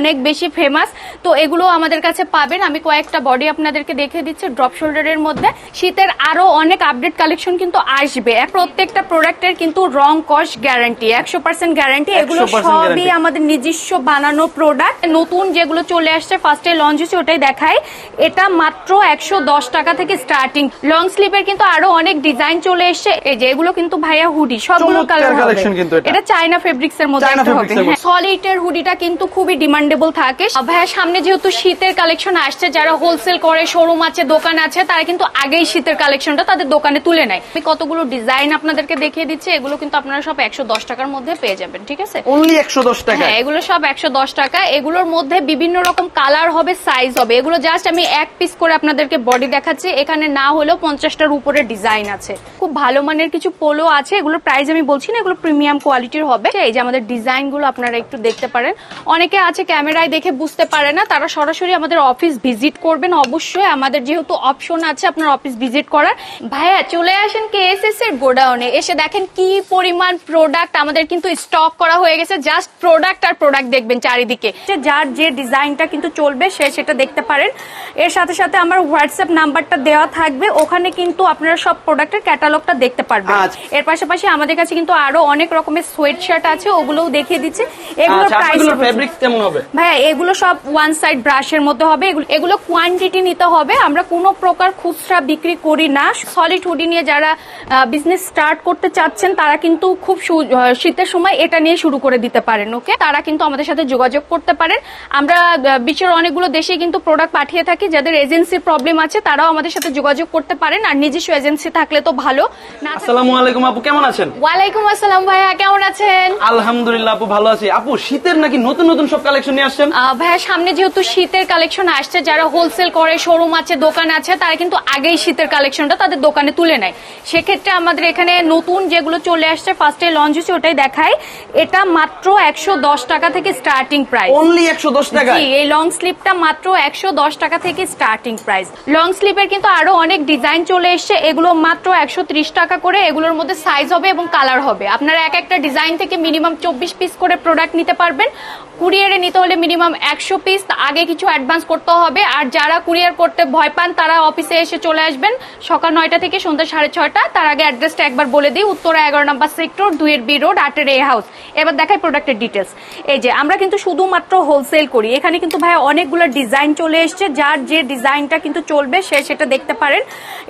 অনেক বেশি ফেমাস তো এগুলো আমাদের কাছে পাবেন। আমি কয়েকটা বডি আপনাদেরকে দেখে দিচ্ছি ড্রপ শোল্ডারের মধ্যে। শীতের আরও অনেক আপডেট কালেকশন কিন্তু আসবে। প্রত্যেকটা প্রোডাক্টের কিন্তু রং কস গ্যারান্টি একশো পার্সেন্ট গ্যারান্টি এগুলো সবই আমাদের নিজস্ব বানানো প্রোডাক্ট নতুন যেগুলো চলে আসছে ফার্স্টে লঞ্চ হচ্ছে ওটাই দেখাই। এটা মাত্র একশো দশ টাকা থেকে স্টার্টিং লং স্লিপের কিন্তু আরও অনেক ডিজাইন চলে এসছে। এই যে এগুলো কিন্তু ভাইয়া হুডি সবগুলো কালার এটা। চায়না ফেব্রিক্স এর মধ্যে হবে। এর হুডিটা কিন্তু খুবই ডিমান্ডেবল থাকে। ভাইয়া সামনে যেহেতু শীতের কালেকশন আসছে যারা হোলসেল করে শোরুম আছে দোকান আছে তারা কিন্তু আগেই শীতের কালেকশনটা তাদের দোকানে তুলে নেয়। আমি কতগুলো ডিজাইন আপনাদেরকে দেখিয়ে দিচ্ছি এগুলো কিন্তু আপনারা সব একশো দশ টাকার মধ্যে পেয়ে যাবেন ঠিক আছে? অনলি একশো দশ টাকা হ্যাঁ এগুলো সব একশো দশ টাকা। এগুলোর মধ্যে বিভিন্ন রকম কালার হবে সাইজ হবে। এগুলো জাস্ট আমি এক পিস করে আপনাদেরকে বডি দেখাচ্ছি। এখানে না হলেও পঞ্চাশটার উপরে ডিজাইন আছে। খুব ভালো মানের কিছু পোলো আছে। এগুলোর প্রাইস আমি বলছি না এগুলো প্রিমিয়াম কোয়ালিটির হবে। এই যে আমাদের ডিজাইনগুলো আপনারা একটু দেখতে পারেন। অনেকে আছে ক্যামেরায় দেখে বুঝতে পারে না তারা সরাসরি আমাদের অফিস ভিজিট করবেন। অবশ্যই আমাদের যেহেতু অপশন আছে আপনার অফিস ভিজিট করার। ভাইয়া চলে আসেন কেএসএস এর গোডাউনে। এসে দেখেন কি পরিমাণ প্রোডাক্ট আমাদের কিন্তু স্টক করা হয়ে গেছে। জাস্ট প্রোডাক্ট আর প্রোডাক্ট দেখবেন চারিদিকে। যার যে ডিজাইনটা কিন্তু চলবে সে সেটা দেখতে পারেন। এর সাথে সাথে আমার হোয়াটসঅ্যাপ নাম্বারটা দেওয়া থাকবে। ওখানে কিন্তু আপনারা সব প্রোডাক্টের ক্যাটালগটা দেখতে পারবেন। আচ্ছা। এর পাশাপাশি আমাদের কাছে কিন্তু আরও অনেক রকমের সোয়েট শার্ট আছে ওগুলোও দেখিয়ে দিচ্ছে। আচ্ছা প্রাইস ফেব্রিক্স কেমন হবে? ভাইয়া এগুলো সব ওয়ান সাইড ব্রাশের মধ্যে হবে। এগুলো কোয়ান্টিটি নিতে হবে। আমরা কোনো প্রকার খুচরা বিক্রি করি না। সলিড হুডি নিয়ে যারা বিজনেস স্টার্ট করতে চাচ্ছেন তারা কিন্তু খুব শীতের সময় এটা নিয়ে শুরু করে দিতে পারেন ওকে তারা কিন্তু আমাদের সাথে যোগাযোগ করতে পারেন। আমরা বিশ্বের অনেকগুলো দেশে কিন্তু প্রোডাক্ট পাঠিয়ে থাকি। যাদের এজেন্সির প্রবলেম আছে তারাও আমাদের সাথে যোগাযোগ করতে পারেন। আর নিজস্ব এজেন্সি থাকলে তো ভালো। না থাকলে- আসসালামু আলাইকুম আপু কেমন আছেন? ওয়ালাইকুম আসসালাম ভাইয়া কেমন আছেন? আলহামদুলিল্লাহ আপু ভালো আছি। আপু শীতের নাকি নতুন নতুন সব কালেকশন নিয়ে আসছেন? ভাইয়া সামনে যেহেতু শীতের কালেকশন আসছে যারা হোলসেল করে শোরুম আছে দোকান আছে তারা কিন্তু আগেই শীতের কালেকশনটা তাদের দোকানে তুলে নেয়। সেক্ষেত্রে আমাদের এখানে নতুন যেগুলো চলে আসছে ফার্স্টে লঞ্চ হচ্ছে ওটাই দেখাই। এটা মাত্র একশো দশ টাকা থেকে স্টার্টিং প্রাইস অনলি একশো দশ টাকা এই লং স্লিপটা মাত্র একশো দশ টাকা থেকে স্টার্টিং প্রাইস লং স্লিপের কিন্তু আরও অনেক ডিজাইন চলে এসছে এগুলো মাত্র একশো ত্রিশ টাকা করে এগুলোর মধ্যে সাইজ হবে এবং কালার হবে। আপনারা এক একটা ডিজাইন থেকে মিনিমাম চব্বিশ পিস করে প্রোডাক্ট নিতে পারবেন। কুরিয়ারে নিতে হলে মিনিমাম একশো পিস আগে কিছু অ্যাডভান্স করতে হবে। আর যারা কুরিয়ার করতে ভয় পান তারা অফিসে এসে চলে আসবেন। সকাল নয়টা থেকে সন্ধ্যা সাড়ে ছয়টা। তার আগে অ্যাড্রেসটা একবার বলে দিই। উত্তরা এগারো নম্বর সেক্টর দুইয়ের বি রোড আটের এ হাউস এবার দেখাই প্রোডাক্টের ডিটেলস এই যে আমরা কিন্তু শুধুমাত্র হোলসেল করি। এখানে কিন্তু ভাই অনেকগুলো ডিজাইন চলে এসছে। যার যে ডিজাইনটা কিন্তু চলবে সে সেটা দেখতে পারেন।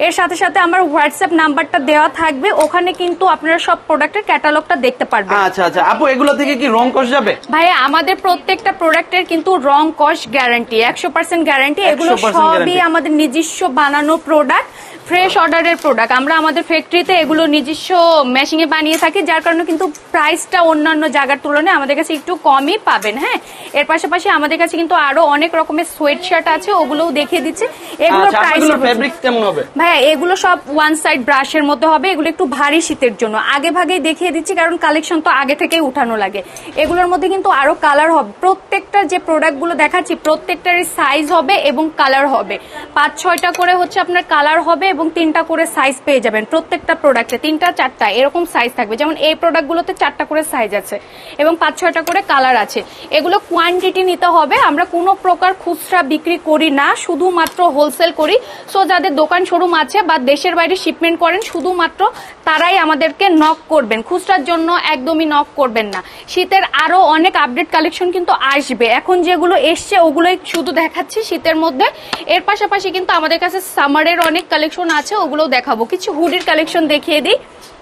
এর সাথে সাথে আমার হোয়াটসঅ্যাপ নাম্বারটা দেওয়া থাকবে। ওখানে কিন্তু আপনারা সব প্রোডাক্টের ক্যাটালগটা দেখতে পারবেন। আচ্ছা আচ্ছা। আপু এগুলো থেকে কি রং কষ যাবে? ভাইয়া আমাদের প্রত্যেকটা প্রোডাক্টের কিন্তু রং কস গ্যারান্টি একশো পার্সেন্ট গ্যারান্টি এগুলো সবই আমাদের নিজস্ব বানানো প্রোডাক্ট। ফ্রেশ অর্ডারের প্রোডাক্ট আমরা আমাদের ফ্যাক্টরিতে এগুলো নিজস্ব মেশিং এ বানিয়ে থাকি যার কারণে কিন্তু প্রাইসটা অন্যান্য জায়গার তুলনায় আমাদের কাছে একটু কমই পাবেন হ্যাঁ? এর পাশাপাশি আমাদের কাছে কিন্তু আরও অনেক রকমের সোয়েট শার্ট আছে ওগুলোও দেখিয়ে দিচ্ছে। এগুলো আচ্ছা প্রাইস ফেব্রিক্স কেমন হবে? ভাইয়া এগুলো সব ওয়ান সাইড ব্রাশের মধ্যে হবে এগুলো একটু ভারী শীতের জন্য। আগে ভাগেই দেখিয়ে দিচ্ছি কারণ কালেকশন তো আগে থেকেই উঠানো লাগে। এগুলোর মধ্যে কিন্তু আরও কালার হবে। প্রত্যেকটা যে প্রোডাক্টগুলো দেখাচ্ছি প্রত্যেকটার সাইজ হবে এবং কালার হবে। পাঁচ ছয়টা করে হচ্ছে আপনার কালার হবে এবং তিনটা করে সাইজ পেয়ে যাবেন প্রত্যেকটা প্রোডাক্টে তিনটা, চারটা, এরকম সাইজ থাকবে। যেমন এই প্রোডাক্টগুলোতে চারটা করে সাইজ আছে এবং পাঁচ, ছয়টা করে কালার আছে। এগুলো কোয়ান্টিটি নিতে হবে। আমরা কোনো প্রকার খুচরা বিক্রি করি না। শুধুমাত্র হোলসেল করি। সো যাদের দোকান শোরুম আছে বা দেশের বাইরে শিপমেন্ট করেন, শুধুমাত্র তারাই আমাদেরকে নক করবেন। খুচরার জন্য একদমই নক করবেন না। শীতের আরও অনেক আপডেট কালেকশন কিন্তু আসবে। এখন যেগুলো এসছে, ওগুলোই শুধু দেখাচ্ছি শীতের মধ্যে। এর পাশাপাশি কিন্তু আমাদের কাছে সামারের অনেক কালেকশন আছে ওগুলো দেখাবো। কিছু হুডির কালেকশন দেখিয়ে দিই।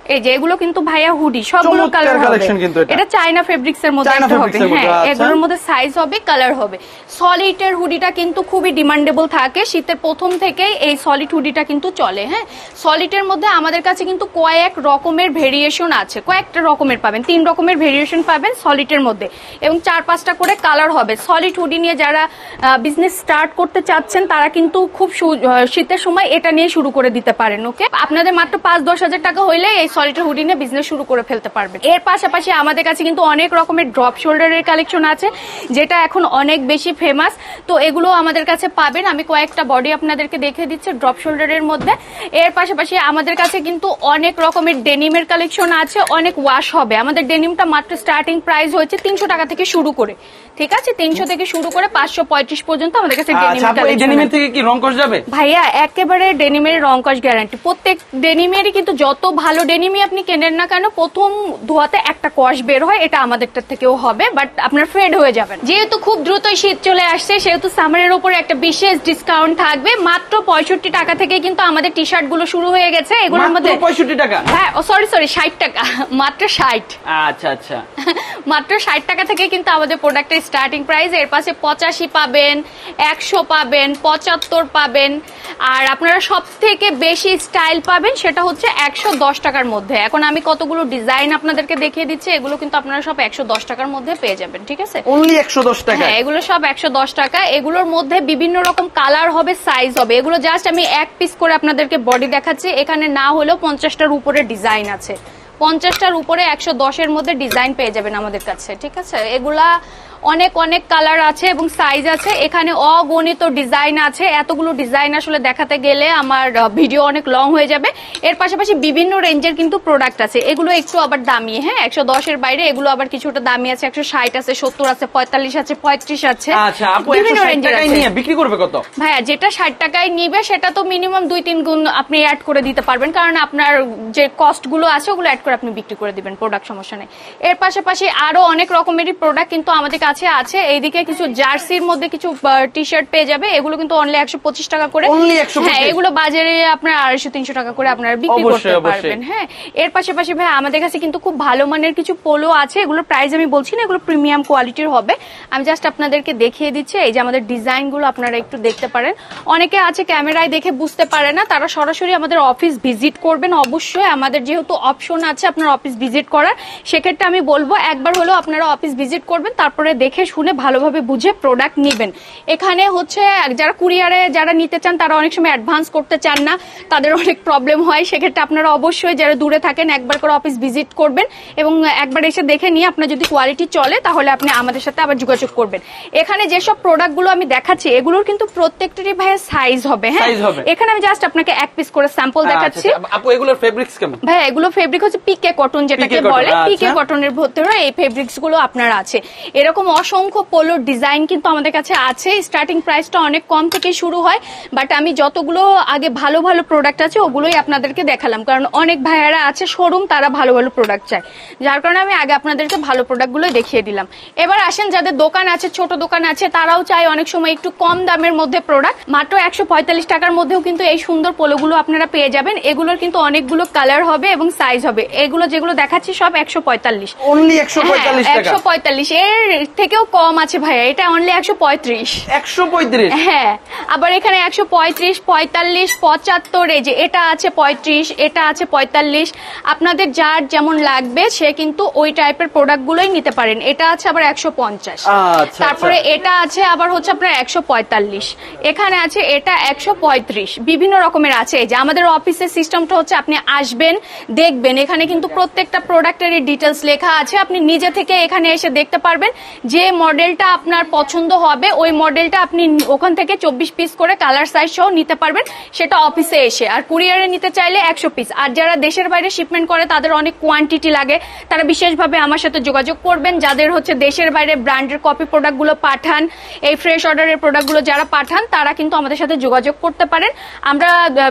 এই যে এগুলো কিন্তু ভাইয়া হুডি সবগুলো কালার কিন্তু এটা। চায়না ফেব্রিক্স এর মধ্যে হবে এর হ্যাঁ আচ্ছা। এগুলোর মধ্যে সাইজ হবে কালার হবে। সলিডের হুডিটা কিন্তু খুবই ডিমান্ডেবল থাকে শীতের প্রথম থেকেই এই সলিড হুডিটা কিন্তু চলে হ্যাঁ। সলিডের মধ্যে আমাদের কাছে কিন্তু কয়েক রকমের ভেরিয়েশন আছে কয়েকটা রকমের পাবেন তিন রকমের ভেরিয়েশন পাবেন সলিডের মধ্যে। এবং চার পাঁচটা করে কালার হবে। সলিড হুডি নিয়ে যারা বিজনেস স্টার্ট করতে চাচ্ছেন তারা কিন্তু খুব শীতের সময় এটা নিয়ে শুরু করে দিতে পারেন ওকে আপনাদের মাত্র পাঁচ দশ হাজার টাকা হইলে এই সলিটার হুডি নিয়ে বিজনেস শুরু করে ফেলতে পারবেন এর পাশাপাশি আমাদের কাছে কিন্তু অনেক রকমের ড্রপ শোল্ডারের কালেকশন আছে যেটা এখন অনেক বেশি ফেমাস তো এগুলো আমাদের কাছে পাবেন। আমি কয়েকটা বডি আপনাদেরকে দেখে দিচ্ছি ড্রপ শোল্ডারের মধ্যে। এর পাশাপাশি আমাদের কাছে কিন্তু অনেক রকমের ডেনিমের কালেকশন আছে অনেক ওয়াশ হবে। আমাদের ডেনিমটা মাত্র স্টার্টিং প্রাইস হয়েছে তিনশো টাকা থেকে শুরু করে। ঠিক আছে? তিনশো থেকে শুরু করে পাঁচশো পঁয়ত্রিশ পর্যন্ত আমাদের কাছে আচ্ছা ডেনিমের ডেনিমের থেকে কি রং যাবে? ভাইয়া একেবারে ডেনিমের রংকশ গ্যারান্টি প্রত্যেক ডেনিমেরই কিন্তু যত ভালো ডেনিমই আপনি কেনেন না কেন প্রথম ধোয়াতে একটা কষ বের হয় এটা আমাদেরটা থেকেও হবে বাট আপনার ফেড হয়ে যাবেন। যেহেতু খুব দ্রুতই শীত চলে আসছে সেহেতু সামারের উপরে একটা বিশেষ ডিসকাউন্ট থাকবে মাত্র পঁয়ষট্টি টাকা থেকে কিন্তু আমাদের টি শার্টগুলো শুরু হয়ে গেছে এগুলোর মধ্যে পঁয়ষট্টি টাকা? হ্যাঁ সরি সরি ষাট টাকা মাত্র ষাট। আচ্ছা আচ্ছা। মাত্র ষাট টাকা থেকে কিন্তু আমাদের প্রোডাক্টের স্টার্টিং প্রাইস এর পাশে পঁচাশি পাবেন একশো পাবেন পঁচাত্তর পাবেন আর আপনারা সব থেকে বেশি স্টাইল পাবেন সেটা হচ্ছে একশো দশ টাকার মধ্যে। এখন আমি কতগুলো ডিজাইন আপনাদেরকে দেখিয়ে দিচ্ছি এগুলো কিন্তু আপনারা সব একশো দশ টাকার মধ্যে পেয়ে যাবেন ঠিক আছে? অনলি একশো দশ টাকা হ্যাঁ এগুলো সব একশো দশ টাকা। এগুলোর মধ্যে বিভিন্ন রকম কালার হবে সাইজ হবে। এগুলো জাস্ট আমি এক পিস করে আপনাদেরকে বডি দেখাচ্ছি। এখানে না হলেও পঞ্চাশটার উপরে ডিজাইন আছে। পঞ্চাশটার উপরে একশো দশের মধ্যে ডিজাইন পেয়ে যাবেন আমাদের কাছে ঠিক আছে? এগুলা অনেক অনেক কালার আছে এবং সাইজ আছে। এখানে অগণিত ডিজাইন আছে। এতগুলো ডিজাইন আসলে দেখাতে গেলে আমার ভিডিও অনেক লং হয়ে যাবে। এর পাশাপাশি বিভিন্ন রেঞ্জের কিন্তু প্রোডাক্ট আছে। এগুলো একটু আবার দামি হ্যাঁ? একশো দশের বাইরে এগুলো আবার কিছুটা দামি আছে। একশো ষাট আছে সত্তর আছে পঁয়তাল্লিশ আছে পঁয়ত্রিশ আছে। আচ্ছা বিভিন্ন রেঞ্জের বিক্রি করবে কত? ভাইয়া যেটা ষাট টাকায় নিবে সেটা তো মিনিমাম দুই তিন গুণ আপনি অ্যাড করে দিতে পারবেন। কারণ আপনার যে কস্টগুলো আছে ওগুলো অ্যাড করে আপনি বিক্রি করে দিবেন প্রোডাক্ট সমস্যা নেই। এর পাশাপাশি আরও অনেক রকমেরই প্রোডাক্ট কিন্তু আমাদের কাছে আছে এইদিকে কিছু জার্সির মধ্যে কিছু টি শার্ট পেয়ে যাবে। এগুলো কিন্তু অনলি একশো পঁচিশ টাকা করে। হ্যাঁ এগুলো বাজারে আপনার আড়াইশো তিনশো টাকা করে আপনারা বিক্রি করতে পারবেন। হ্যাঁ এর পাশাপাশি ভাই আমাদের কাছে কিন্তু খুব ভালো মানের কিছু পোলো আছে। এগুলোর প্রাইস আমি বলছি না এগুলো প্রিমিয়াম কোয়ালিটির হবে। আমি জাস্ট আপনাদেরকে দেখিয়ে দিচ্ছি এই যে আমাদের ডিজাইনগুলো আপনারা একটু দেখতে পারেন। অনেকে আছে ক্যামেরায় দেখে বুঝতে পারে না তারা সরাসরি আমাদের অফিস ভিজিট করবেন। অবশ্যই আমাদের যেহেতু অপশন আছে আপনার অফিস ভিজিট করার সেক্ষেত্রে আমি বলব একবার হলেও আপনারা অফিস ভিজিট করবেন তারপরে দেখে শুনে ভালোভাবে বুঝে প্রোডাক্ট নিবেন। এখানে হচ্ছে যারা কুরিয়ারে যারা নিতে চান তারা অনেক সময় অ্যাডভান্স করতে চান না। তাদের অনেক প্রবলেম হয়। সেক্ষেত্রে আপনারা অবশ্যই যারা দূরে থাকেন একবার করে অফিস ভিজিট করবেন এবং একবার এসে দেখে নিয়ে আপনার যদি কোয়ালিটি চলে তাহলে আপনি আমাদের সাথে আবার যোগাযোগ করবেন। এখানে যেসব প্রোডাক্টগুলো আমি দেখাচ্ছি এগুলোর কিন্তু প্রত্যেকটারই ভাইয়ের সাইজ হবে হ্যাঁ? এখানে আমি জাস্ট আপনাকে এক পিস করে স্যাম্পল দেখাচ্ছি। আচ্ছা, আচ্ছা। আপু এগুলোর ফেব্রিক্স কেমন? ভাই এগুলো ফেব্রিক হচ্ছে পিকে কটন যেটাকে বলে। পিকে আচ্ছা। কটনের ভেতরে এই ফেব্রিক্সগুলো আপনার আছে। এরকম অসংখ্য পোলোর ডিজাইন কিন্তু আমাদের কাছে আছে। স্টার্টিং প্রাইসটা অনেক কম থেকে শুরু হয় বাট আমি যতগুলো আগে ভালো ভালো প্রোডাক্ট আছে ওগুলোই আপনাদেরকে দেখালাম। কারণ অনেক ভাইয়ারা আছে শোরুম তারা ভালো ভালো প্রোডাক্ট চায়। যার কারণে আমি আগে আপনাদেরকে ভালো প্রোডাক্টগুলো দেখিয়ে দিলাম। এবার আসেন যাদের দোকান আছে ছোট দোকান আছে তারাও চায় অনেক সময় একটু কম দামের মধ্যে প্রোডাক্ট মাত্র একশো পঁয়তাল্লিশ টাকার মধ্যেও কিন্তু এই সুন্দর পোলোগুলো আপনারা পেয়ে যাবেন। এগুলোর কিন্তু অনেকগুলো কালার হবে এবং সাইজ হবে। এগুলো যেগুলো দেখাচ্ছি সব একশো পঁয়তাল্লিশ। অনলি একশো একশো পঁয়তাল্লিশ। এর থেকেও কম আছে ভাইয়া এটা অনলি একশো পঁয়ত্রিশ। একশো পঁয়ত্রিশ? হ্যাঁ। আবার এখানে একশো পঁয়ত্রিশ পঁয়তাল্লিশ পঁচাত্তর এই যে এটা আছে পঁয়ত্রিশ এটা আছে পঁয়তাল্লিশ। আপনাদের যার যেমন লাগবে সে কিন্তু ওই টাইপের প্রোডাক্ট গুলোই নিতে পারেন। এটা আছে আবার একশো পঞ্চাশ। আচ্ছা তারপরে এটা আছে আবার হচ্ছে আপনার একশো পঁয়তাল্লিশ। এখানে আছে এটা একশো পঁয়ত্রিশ। বিভিন্ন রকমের আছে। এই যে আমাদের অফিসের সিস্টেমটা হচ্ছে আপনি আসবেন দেখবেন। এখানে কিন্তু প্রত্যেকটা প্রোডাক্টের ডিটেলস লেখা আছে। আপনি নিজে থেকে এখানে এসে দেখতে পারবেন। যে মডেলটা আপনার পছন্দ হবে ওই মডেলটা আপনি ওখান থেকে চব্বিশ পিস করে কালার সাইজ সহ নিতে পারবেন। সেটা অফিসে এসে। আর কুরিয়ারে নিতে চাইলে একশো পিস আর যারা দেশের বাইরে শিপমেন্ট করে, তাদের অনেক কোয়ান্টিটি লাগে। তারা বিশেষভাবে আমার সাথে যোগাযোগ করবেন। যাদের হচ্ছে দেশের বাইরে ব্র্যান্ডের কপি প্রোডাক্টগুলো পাঠান, এই ফ্রেশ অর্ডারের প্রোডাক্টগুলো যারা পাঠান, তারা কিন্তু আমাদের সাথে যোগাযোগ করতে পারেন। আমরা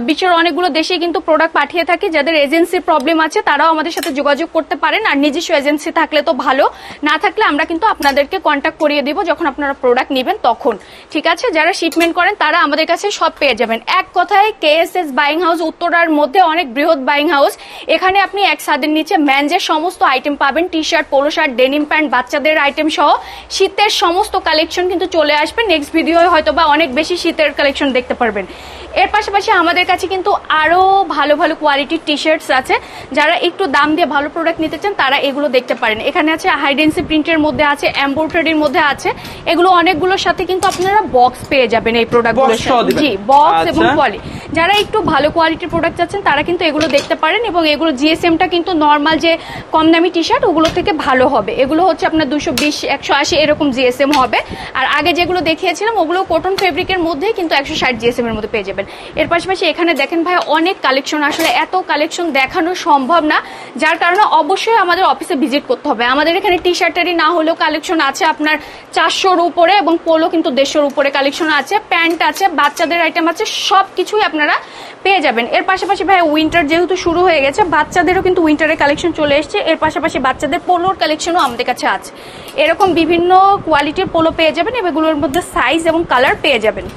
বিশ্বের অনেকগুলো দেশে কিন্তু প্রোডাক্ট পাঠিয়ে থাকি। যাদের এজেন্সির প্রবলেম আছে, তারাও আমাদের সাথে যোগাযোগ করতে পারেন। আর নিজস্ব এজেন্সি থাকলে তো ভালো। না থাকলে আমরা কিন্তু আপনাদেরকে কন্ট্যাক্ট করিয়ে দিব যখন আপনারা প্রোডাক্ট নেবেন তখন। ঠিক আছে? যারা শিপমেন্ট করেন তারা আমাদের কাছে সব পেয়ে যাবেন। এক কথায় কেএসএস বাইং হাউস উত্তরার মধ্যে অনেক বৃহৎ বাইং হাউস এখানে আপনি এক ছাদের নিচে ম্যানজের সমস্ত আইটেম পাবেন। T shirt polo shirt denim pant বাচ্চাদের আইটেম সহ শীতের সমস্ত কালেকশন কিন্তু চলে আসবে। নেক্সট ভিডিও হয়তো বা অনেক বেশি শীতের কালেকশন দেখতে পারবেন। এর পাশাপাশি আমাদের কাছে কিন্তু আরও ভালো ভালো কোয়ালিটির টি শার্টস আছে। যারা একটু দাম দিয়ে ভালো প্রোডাক্ট নিতে চান তারা এগুলো দেখতে পারেন। এখানে আছে হাইডেন্সি প্রিন্টের মধ্যে আছে এমব্রয়ডারির মধ্যে আছে। এগুলো অনেকগুলোর সাথে কিন্তু আপনারা বক্স পেয়ে যাবেন এই প্রোডাক্টগুলো? জি বক্স এবং আচ্ছা। যারা একটু ভালো কোয়ালিটির প্রোডাক্ট চাচ্ছেন, তারা কিন্তু এগুলো দেখতে পারেন এবং এগুলো জিএসএমটা কিন্তু নর্মাল যে কম দামি টি শার্ট ওগুলো থেকে ভালো হবে। এগুলো হচ্ছে আপনার দুশো বিশ, একশো আশি এরকম জিএসএম হবে। আর আগে যেগুলো দেখিয়েছিলাম, ওগুলো কটন ফেব্রিকের মধ্যেই কিন্তু একশো ষাট জিএসএম এর মধ্যে পেয়ে যাবেন। এর পাশাপাশি এখানে দেখেন ভাই অনেক কালেকশন আসলে এত কালেকশন দেখানো সম্ভব না, যার কারণে অবশ্যই আমাদের অফিসে ভিজিট করতে হবে। আমাদের এখানে টি শার্টেরই না হলেও কালেকশন আছে আপনার চারশোর উপরে এবং পোলো কিন্তু দেড়শোর উপরে কালেকশন আছে, প্যান্ট আছে, বাচ্চাদের আইটেম আছে সব কিছুই আপনারা পেয়ে যাবেন। এর পাশাপাশি ভাই উইন্টার যেহেতু শুরু হয়ে গেছে, বাচ্চাদেরও কিন্তু উইন্টারের কালেকশন চলে এসছে। এর পাশাপাশি বাচ্চাদের পোলোর কালেকশনও আমাদের কাছে আছে। এরকম বিভিন্ন কোয়ালিটির পোলো পেয়ে যাবেন এগুলোর মধ্যে সাইজ এবং কালার পেয়ে যাবেন।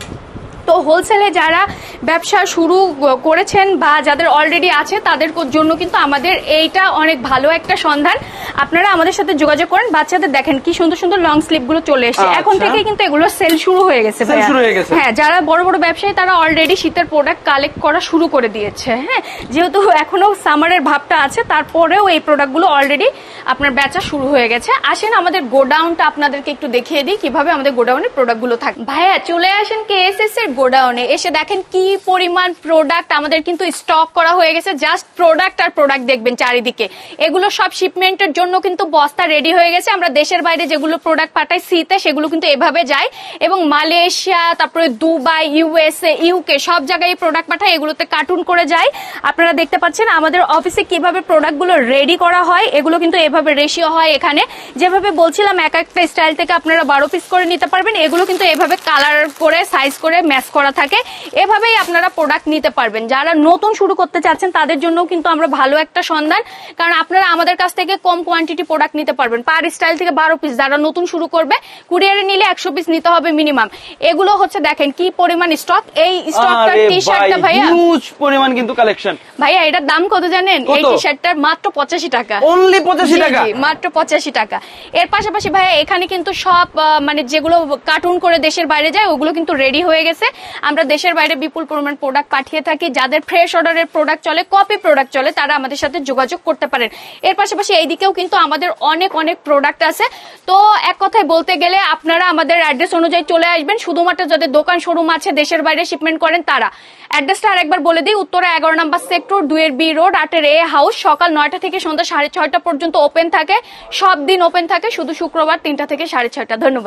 তো হোলসেলে যারা ব্যবসা শুরু করেছেন বা যাদের অলরেডি আছে তাদের জন্য কিন্তু আমাদের এইটা অনেক ভালো একটা সন্ধান। আপনারা আমাদের সাথে যোগাযোগ করেন বাচ্চাদের দেখেন কি সুন্দর সুন্দর লং স্লিপগুলো চলে এসেছে। আচ্ছা। এখন থেকে কিন্তু এগুলো সেল শুরু হয়ে গেছে হয়ে যারা বড় বড় ব্যবসায়ী তারা অলরেডি শীতের প্রোডাক্ট কালেক্ট করা শুরু করে দিয়েছে। হ্যাঁ যেহেতু এখনও সামারের ভাবটা আছে তারপরেও এই প্রোডাক্টগুলো অলরেডি আপনার বেচা শুরু হয়ে গেছে। আসেন আমাদের গোডাউনটা আপনাদেরকে একটু দেখিয়ে দিই কীভাবে আমাদের গোডাউনে প্রোডাক্টগুলো থাকে ভাইয়া চলে আসেন কেএসএস এর গোডাউনে। এসে দেখেন কি পরিমাণ প্রোডাক্ট আমাদের কিন্তু স্টক করা হয়ে গেছে। জাস্ট প্রোডাক্ট আর প্রোডাক্ট দেখবেন চারিদিকে। এগুলো সব শিপমেন্টের জন্য কিন্তু বস্তা রেডি হয়ে গেছে। আমরা দেশের বাইরে যেগুলো প্রোডাক্ট পাঠাই সিতে সেগুলো কিন্তু এভাবে যায়। এবং মালয়েশিয়া, তারপরে দুবাই ইউএসএ ইউকে সব জায়গায় প্রোডাক্ট পাঠায়। এগুলোতে কার্টুন করে যায়। আপনারা দেখতে পাচ্ছেন আমাদের অফিসে কীভাবে প্রোডাক্টগুলো রেডি করা হয়। এগুলো কিন্তু এভাবে রেশিও হয় এখানে। যেভাবে বলছিলাম, এক একটা স্টাইল থেকে আপনারা বারো পিস করে নিতে পারবেন। এগুলো কিন্তু এভাবে কালার করে সাইজ করে ম্যাচ করা থাকে। এভাবেই আপনারা প্রোডাক্ট নিতে পারবেন। যারা নতুন শুরু করতে চাচ্ছেন তাদের জন্য কিন্তু আমরা ভালো একটা সন্ধান। কারণ আপনারা আমাদের কাছ থেকে কম কোয়ান্টিটি প্রোডাক্ট নিতে পারবেন। পার স্টাইল থেকে বারো পিস যারা নতুন শুরু করবে কুরিয়ারে নিলে একশো পিস নিতে হবে মিনিমাম এগুলো হচ্ছে দেখেন কি পরিমাণ স্টক এই স্টকটার টি শার্টটা ভাইয়া। হিউজ পরিমাণ কিন্তু কালেকশন ভাইয়া এটার দাম কত জানেন? এই টি শার্টটার মাত্র পঁচাশি টাকা। অনলি পঁচাশি জি, টাকা? মাত্র পঁচাশি টাকা। এর পাশাপাশি ভাইয়া এখানে কিন্তু সব মানে যেগুলো কার্টুন করে দেশের বাইরে যায় ওগুলো কিন্তু রেডি হয়ে গেছে। আমরা দেশের বাইরে বিপুল পরিমাণ প্রোডাক্ট পাঠিয়ে থাকি। যাদের ফ্রেশ অর্ডারের প্রোডাক্ট চলে কপি প্রোডাক্ট চলে, তারা আমাদের সাথে যোগাযোগ করতে পারেন। এর পাশাপাশি এইদিকেও কিন্তু আমাদের অনেক অনেক প্রোডাক্ট আছে। তো এক কথায় বলতে গেলে আপনারা আমাদের অ্যাড্রেস অনুযায়ী চলে আসবেন। শুধুমাত্র যাদের দোকান শোরুম আছে, দেশের বাইরে শিপমেন্ট করেন তারা। অ্যাড্রেসটা আরেকবার বলে দিই, উত্তরা এগারো নম্বর সেক্টর দুয়ের বি রোড আটের এ হাউস সকাল নয়টা থেকে সন্ধ্যা সাড়ে ছয়টা পর্যন্ত ওপেন থাকে। সব দিন ওপেন থাকে, শুধু শুক্রবার তিনটা থেকে সাড়ে ছয়টা। ধন্যবাদ।